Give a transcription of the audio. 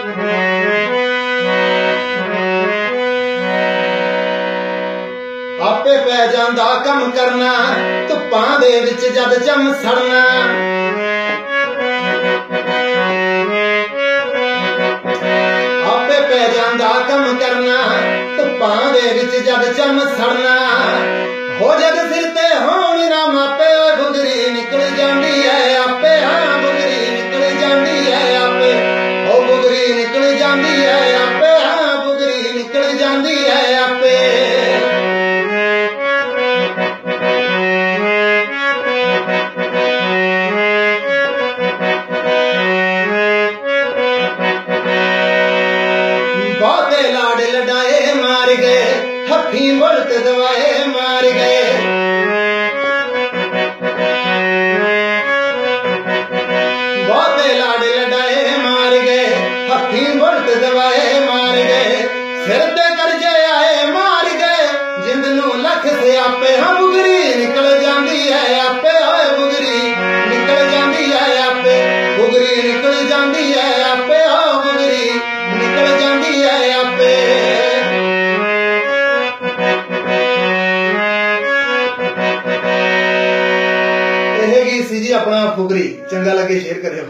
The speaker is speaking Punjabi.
ਆਪੇ ਪੈ ਜਾਂਦਾ ਕੰਮ ਕਰਨਾ, ਧੁੱਪਾਂ ਦੇ ਵਿੱਚ ਜਦ ਚਮ ਸੜਨਾ। ਆਪੇ ਪੈ ਜਾਂਦਾ ਕੰਮ ਕਰਨਾ, ਧੁੱਪਾਂ ਦੇ ਵਿੱਚ ਜਦ ਚਮ ਸੜਨਾ। ਹੋ ਜਦ ਸਿਰ ਤੇ ਹੋ ਮਾਰ ਗਏ, ਹੱਥੀ ਮੁਲਕ ਦਵਾਏ ਮਾਰ ਗਏ। ਬਹੁਤੇ ਲਾੜ ਲੜਾਏ ਮਾਰ ਗਏ, ਹੱਥੀ ਮੁਲਕ ਦਵਾਏ ਮਾਰ ਗਏ। ਸਿਰ ਤੇ ਕਰਜੇ ਆਏ ਮਾਰ ਗਏ, ਜਿੰਦ ਨੂੰ ਲੱਖ ਸਿਆਪੇ ਹਾਂ ਨਿਕਲ ਜਾਂਦੀ ਹੈ। ਇਹ ਗੀਤ ਸੀ ਜੀ ਆਪਣਾ ਫੁਗਰੀ ਚੰਗਾ ਲੱਗੇ ਸ਼ੇਅਰ ਕਰਿਓ।